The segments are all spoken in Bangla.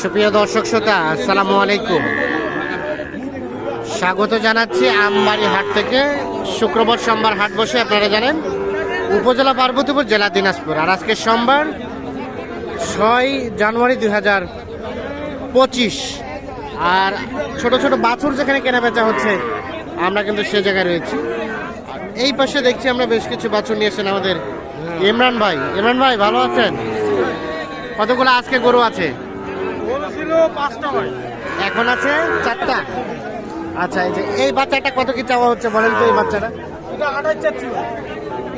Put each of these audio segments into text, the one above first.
সুপ্রিয় দর্শক শ্রোতা, আসসালামু আলাইকুম। স্বাগত জানাচ্ছি আমবাড়ি হাট থেকে। শুক্রবার সোমবার হাট বসে আপনারা জানেন, উপজেলা পার্বতীপুর, জেলা দিনাজপুর। আর আজকে সোমবার ছয় জানুয়ারি দুই হাজার পঁচিশ। আর ছোট ছোট বাছুর যেখানে কেনা বেচা হচ্ছে, আমরা কিন্তু সে জায়গায় রয়েছি। এই পাশে দেখছি আমরা বেশ কিছু বাছুর নিয়েছেন আমাদের ইমরান ভাই। ইমরান ভাই, ভালো আছেন? কতগুলো আজকে গরু আছে? বলেছিল পাঁচটা ভাই এখন আছে চারটা? আচ্ছা এই যে এই বাচ্চাটা কত কি চাওয়া হচ্ছে বলেন তো এই বাচ্চাটা? এটা আঠাশ চাচ্ছি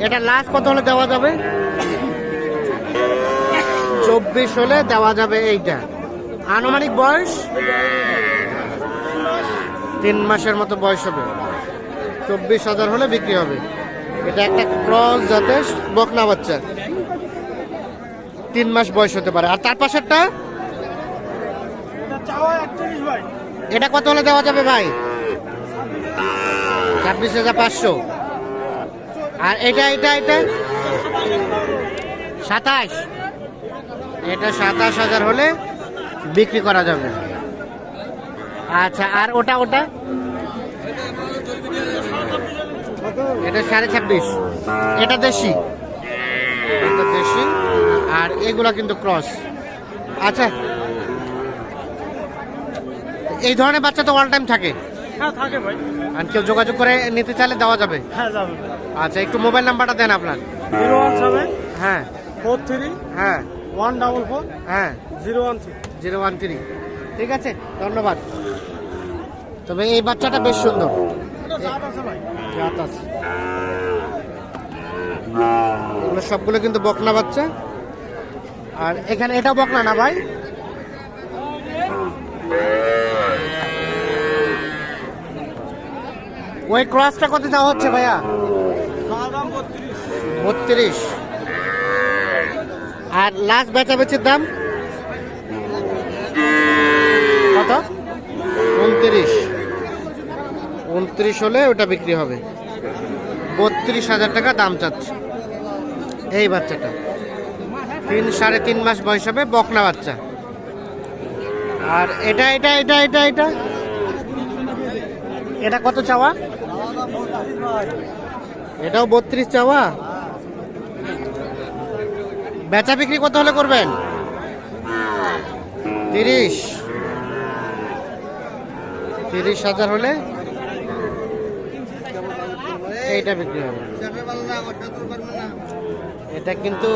এটা লাস্ট কত হলে দেওয়া যাবে? চব্বিশ হলে দেওয়া যাবে এইটা। আনুমানিক বয়স? তিন মাসের মতো বয়স হবে। চব্বিশ হাজার হলে বিক্রি হবে। এটা একটা ক্রস যাতে বকনা বাচ্চা। তিন মাস বয়স হতে পারে। আর তার পাশেরটা? এটা কত হলে দেওয়া যাবে ভাই? ছাব্বিশ হাজার পাঁচশো। আর এটা এটা এটা? সাতাশ। এটা সাতাশ হাজার হলে বিক্রি করা যাবে। আচ্ছা আর ওটা ওটা? এটা সাড়ে ছাব্বিশ। এটা দেশি। এটা দেশি। আর এগুলা কিন্তু ক্রস। আচ্ছা এই ধরনের বাচ্চা তো অল টাইম থাকে। হ্যাঁ থাকে ভাই। আর কেউ যোগাযোগ করে নিতে চাইলে দেওয়া যাবে। হ্যাঁ যাবে আচ্ছা একটু মোবাইল নাম্বারটা দেন আপনার। জিরো ওয়ান সেভেন হ্যাঁ। ফোর থ্রি হ্যাঁ। ওয়ান ডাবল ফোর হ্যাঁ। Zero one three. Zero one three. ঠিক আছে ধন্যবাদ। তবে এই বাচ্চাটা বেশ সুন্দর। জাত আছে এগুলো সবগুলো কিন্তু বকনা বাচ্চা। আর এখানে এটা বকনা না ভাই? ওই ক্রসটা কত দেওয়া হচ্ছে ভাইয়া? বত্রিশ। বত্রিশ আর লাস্ট বেচাবেচির দাম? কত? উনত্রিশ। উনত্রিশ হলে ওটা বিক্রি হবে। বত্রিশ হাজার টাকা দাম চাচ্ছে। এই বাচ্চাটা। তিন, সাড়ে তিন মাস বয়স হবে, বকনা বাচ্চা। আর এটা এটা এটা এটা এটা? এটা কত চাওয়া চাওয়া দাম বত্রিশ ভাই এটাও বত্রিশ চাওয়া? বেচা বিক্রি কত হলে করবেন? তিরিশ। তিরিশ হাজার হলে এইটা বিক্রি হবে। এটা কিন্তু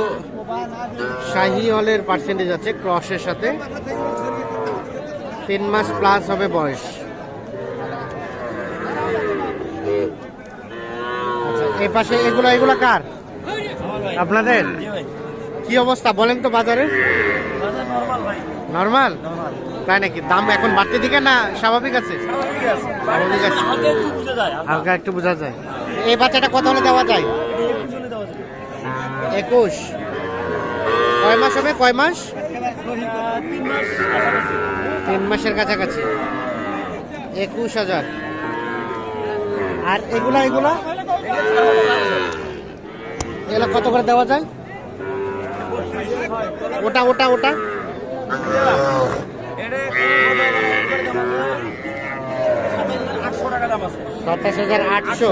শাহি হলের পার্সেন্টেজ আছে ক্রসের সাথে। তিন মাস প্লাস হবে বয়স আচ্ছা এই পাশে এগুলো এগুলো কার? আপনাদের? কি অবস্থা বলেন তো বাজারে? নর্মাল? তাই নাকি? দাম এখন বাড়তে দিকে না স্বাভাবিক আছে? স্বাভাবিক আছে। হালকা একটু বুঝে যায়। এই বাচ্চাটা কত হলে দেওয়া যায়? একুশ। কয় মাস হবে? কয় মাস? তিন মাসের কাছাকাছি। একুশ হাজার। আর এগুলা এগুলা? এগুলা কত করে দেওয়া যায়? ওটা ওটা ওটা। সাতাশ হাজার আটশো।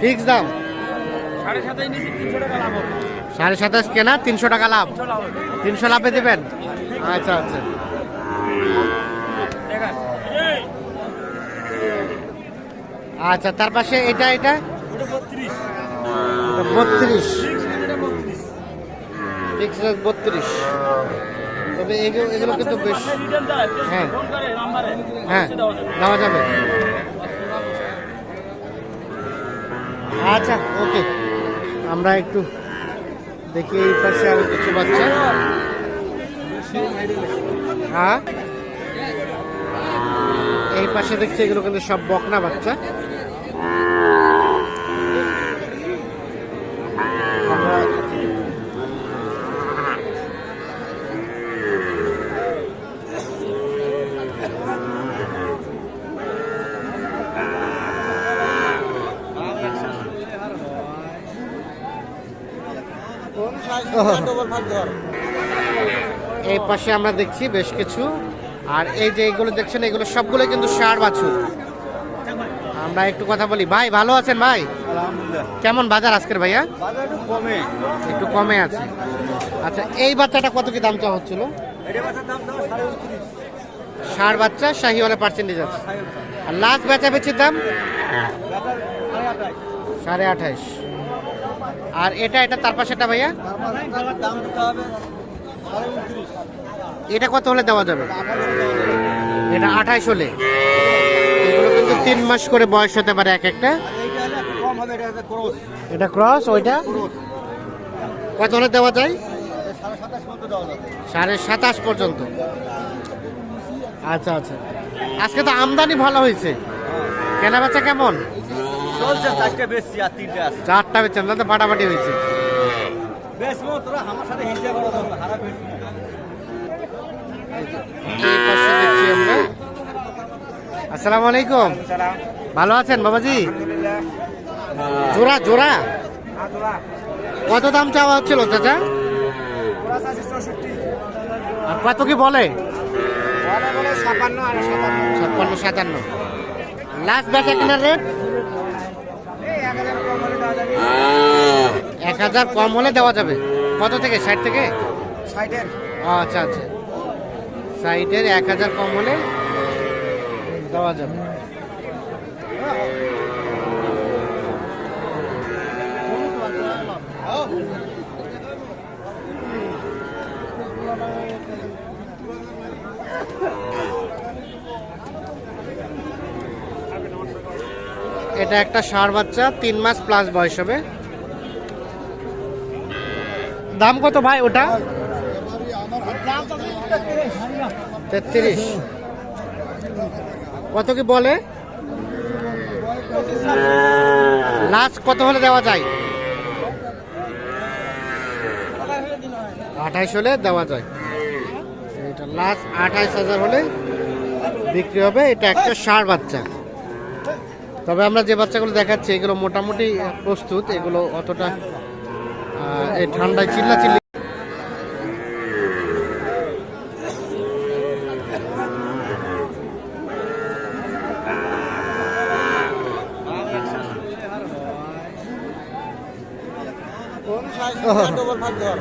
ফিক্স দাম। সাড়ে সাতাশ কেনা, তিনশো টাকা লাভ। তিনশো লাভে দেবেন? আচ্ছা আচ্ছা ঠিক আছে আচ্ছা তার পাশে এটা এটা? বত্রিশ। বত্রিশ। তবে এগুলো এগুলো কিন্তু বেশ হ্যাঁ। হ্যাঁ দেওয়া যাবে। আচ্ছা ওকে। আমরা একটু দেখি এই পাশে আরও কিছু বাচ্চা। হ্যাঁ। এই পাশে দেখছি এগুলো কিন্তু সব বকনা বাচ্চা। এই পাশে আমরা দেখছি বেশ কিছু। আর এই যে এগুলো দেখছেন এগুলো সবগুলো কিন্তু সার বাছুর। আমরা একটু কথা বলি। ভাই ভালো আছেন ভাই? কেমন বাজার আজকের ভাইয়া? একটু কমে। একটু কমে আছে। আচ্ছা এই বাচ্চাটা কত কি দাম চাওয়া হচ্ছিল? ষাট বাচ্চা শাহিওয়ালা পার্সেন্টেজ আছে। আর লাস্ট বেচা বেচির দাম সাড়ে আঠাশ। সাড়ে আঠাইশ আর এটা এটা তার পাশেটা ভাইয়া। এটা কত হলে দেওয়া যাবে? আঠাশ এটা আঠাইশ হলে। এগুলো কিন্তু তিন মাস করে বয়স হতে পারে এক একটা। এটা ক্রোস। ওইটা? কত হলে দেওয়া যায়? সাড়ে সাতাশ পর্যন্ত। আচ্ছা আচ্ছা। আজকে তো আমদানি ভালো হয়েছে। কেনা বেচা কেমন? চলছে চারটে বেশি আর তিনটে আছে। চারটা বেচেন না তো ফাটাফাটি হয়েছে। বেশ তোরা আমার সাথে করো বেশি আসসালামু আলাইকুম। ভালো আছেন বাবাজি? আলহামদুলিল্লাহ। জোড়া জোড়া? কত দাম চাওয়া হচ্ছিল চাচা? আর কত কি বলে? ছাপান্ন সাতান্ন। ছাপ্পান্ন সাতান্ন। লাস্ট বেচা কেনার রেট এই এক হাজার কম হলে দেওয়া যাবে এক হাজার কম হলে দেওয়া যাবে। কত থেকে? ষাট থেকে? ষাটের। আচ্ছা আচ্ছা। সাইডের এক হাজার কম হলে দেওয়া যাবে। এটা একটা ষাঁড় বাচ্চা তিন মাস প্লাস বয়স হবে। দাম কত ভাই ওটা? তেত্রিশ। কত কি বলে? লাস্ট কত হলে দেওয়া যায়? আঠাইশ হলে দেওয়া যায়। এটা লাস্ট আঠাইশ হাজার হলে বিক্রি হবে। এটা একটা ষাঁড় বাচ্চা। তবে আমরা যে বাচ্চাগুলো দেখাচ্ছি, এগুলো মোটামুটি প্রস্তুত। এগুলো অতটা এই ঠান্ডায় চিল্লা চিল্লি ডবল ধর।